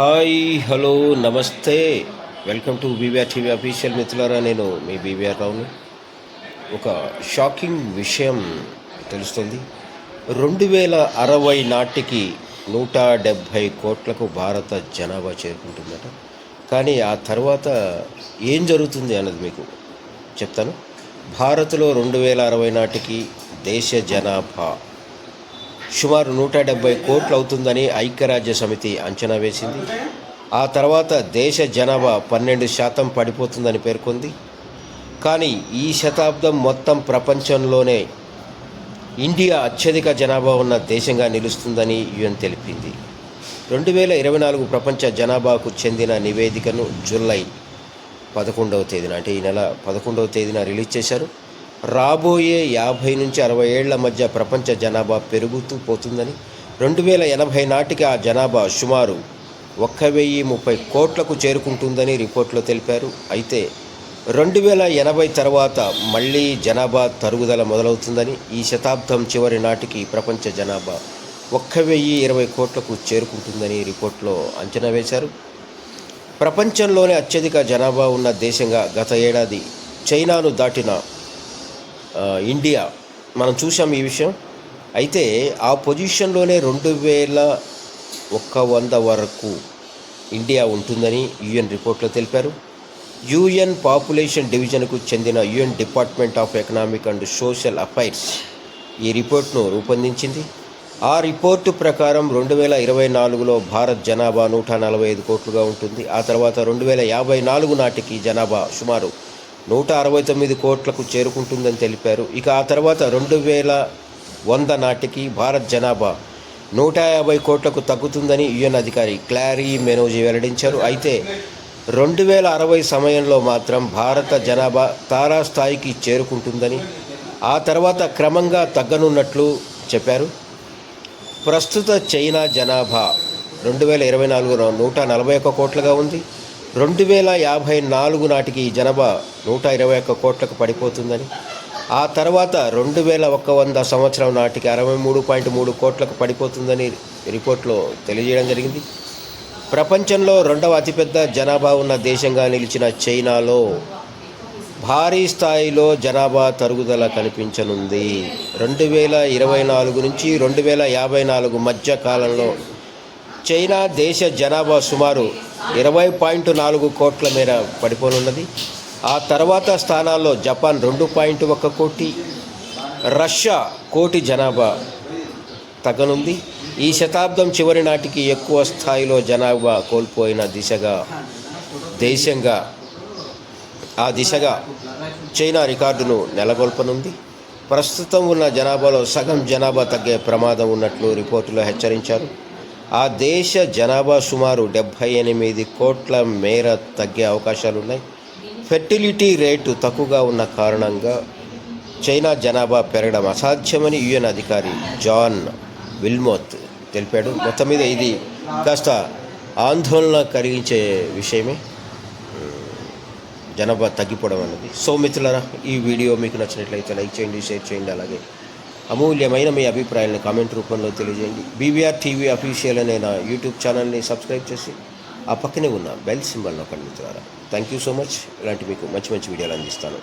Hi hello నమస్తే. Welcome to BVR TV official మిత్రులారా నేను మీ బీవీఆర్ రావును. ఒక షాకింగ్ విషయం తెలుస్తుంది. రెండు వేల అరవై నాటికి నూట డెబ్భై కోట్లకు భారత జనాభా చేరుకుంటుందట. కానీ ఆ తర్వాత ఏం జరుగుతుంది అన్నది మీకు చెప్తాను. భారత్లో రెండు వేల అరవై నాటికి దేశ జనాభా సుమారు నూట డెబ్బై కోట్లు అవుతుందని ఐక్యరాజ్య సమితి అంచనా వేసింది. ఆ తర్వాత దేశ జనాభా పన్నెండు శాతం పడిపోతుందని పేర్కొంది. కానీ ఈ శతాబ్దం మొత్తం ప్రపంచంలోనే ఇండియా అత్యధిక జనాభా ఉన్న దేశంగా నిలుస్తుందని యుఎన్ తెలిపింది. రెండు వేల ఇరవై నాలుగు ప్రపంచ జనాభాకు చెందిన నివేదికను జూలై పదకొండవ తేదీన అంటే ఈ నెల పదకొండవ తేదీన రిలీజ్ చేశారు. రాబోయే యాభై నుంచి అరవై ఏళ్ళ మధ్య ప్రపంచ జనాభా పెరుగుతూ పోతుందని రెండు వేల ఎనభై నాటికి ఆ జనాభా సుమారు ఒక్క వెయ్యి ముప్పై కోట్లకు చేరుకుంటుందని రిపోర్ట్లో తెలిపారు. అయితే రెండు వేల ఎనభై తర్వాత మళ్ళీ జనాభా తరుగుదల మొదలవుతుందని ఈ శతాబ్దం చివరి నాటికి ప్రపంచ జనాభా ఒక్క వెయ్యి ఇరవై కోట్లకు చేరుకుంటుందని రిపోర్ట్లో అంచనా వేశారు. ప్రపంచంలోనే అత్యధిక జనాభా ఉన్న దేశంగా గత ఏడాది చైనాను దాటిన ఇండియా. మనం చూసాం ఈ విషయం. అయితే ఆ పొజిషన్లోనే రెండు వేల ఒక్క వంద వరకు ఇండియా ఉంటుందని యుఎన్ రిపోర్ట్లో తెలిపారు. యుఎన్ పాపులేషన్ డివిజన్కు చెందిన UN department of economic and social affairs ఈ రిపోర్ట్ను రూపొందించింది. ఆ రిపోర్టు ప్రకారం రెండు వేల ఇరవై నాలుగులో భారత్ జనాభా నూట నలభై ఐదు కోట్లుగా ఉంటుంది. ఆ తర్వాత రెండు వేల యాభై నాలుగు నాటికి జనాభా సుమారు నూట అరవై తొమ్మిది కోట్లకు చేరుకుంటుందని తెలిపారు. ఇక ఆ తర్వాత రెండు వేల వంద నాటికి భారత్ జనాభా నూట యాభై కోట్లకు తగ్గుతుందని యుఎన్ అధికారి క్లారీ మెనోజీ వెల్లడించారు. అయితే రెండు వేల అరవై సమయంలో మాత్రం భారత జనాభా తారాస్థాయికి చేరుకుంటుందని ఆ తర్వాత క్రమంగా తగ్గనున్నట్లు చెప్పారు. ప్రస్తుత చైనా జనాభా రెండు వేల ఇరవై నాలుగులో నూట నలభై ఒక్క కోట్లుగా ఉంది. రెండు వేల యాభై నాలుగు నాటికి ఈ జనాభా నూట ఇరవై ఒక్క కోట్లకు పడిపోతుందని ఆ తర్వాత రెండు వేల ఒక్క వంద సంవత్సరం నాటికి అరవై మూడు పాయింట్ మూడు కోట్లకు పడిపోతుందని రిపోర్ట్లో తెలియజేయడం జరిగింది. ప్రపంచంలో రెండవ అతిపెద్ద జనాభా ఉన్న దేశంగా నిలిచిన చైనాలో భారీ స్థాయిలో జనాభా తరుగుదల కనిపించనుంది. రెండు వేల ఇరవై నాలుగు నుంచి రెండు వేల యాభై నాలుగు మధ్య కాలంలో చైనా దేశ జనాభా సుమారు ఇరవై పాయింట్ నాలుగు కోట్ల మేర పడిపోనున్నది. ఆ తర్వాత స్థానాల్లో జపాన్ రెండు పాయింట్ ఒక కోటి రష్యా కోటి జనాభా తగ్గనుంది. ఈ శతాబ్దం చివరి నాటికి ఎక్కువ స్థాయిలో జనాభా కోల్పోయిన దిశగా దేశంగా ఆ దిశగా చైనా రికార్డును నెలకొల్పనుంది. ప్రస్తుతం ఉన్న జనాభాలో సగం జనాభా తగ్గే ప్రమాదం ఉన్నట్లు రిపోర్టులో హెచ్చరించారు. ఆ దేశ జనాభా సుమారు డెబ్భై ఎనిమిది కోట్ల మేర తగ్గే అవకాశాలున్నాయి. ఫెర్టిలిటీ రేటు తక్కువగా ఉన్న కారణంగా చైనా జనాభా పెరగడం అసాధ్యమని యుఎన్ అధికారి జాన్ విల్మోత్ తెలిపాడు. మొత్తం మీద ఇది కాస్త ఆందోళన కలిగించే విషయమే. జనాభా తగ్గిపోవడం అన్నది సో మిత్రులరా ఈ వీడియో మీకు నచ్చినట్లయితే లైక్ చేయండి షేర్ చేయండి అలాగే అమూల్యమైన మీ అభిప్రాయాలను కామెంట్ రూపంలో తెలియజేయండి. బీవీఆర్ టీవీ అఫీషియల్ అనే నా యూట్యూబ్ ఛానల్ని సబ్స్క్రైబ్ చేసి ఆ పక్కనే ఉన్న బెల్ సింబల్ నొక్కండి మిత్రులారా. థ్యాంక్ యూ సో మచ్ ఇలాంటి మీకు మంచి మంచి వీడియోలు అందిస్తాను.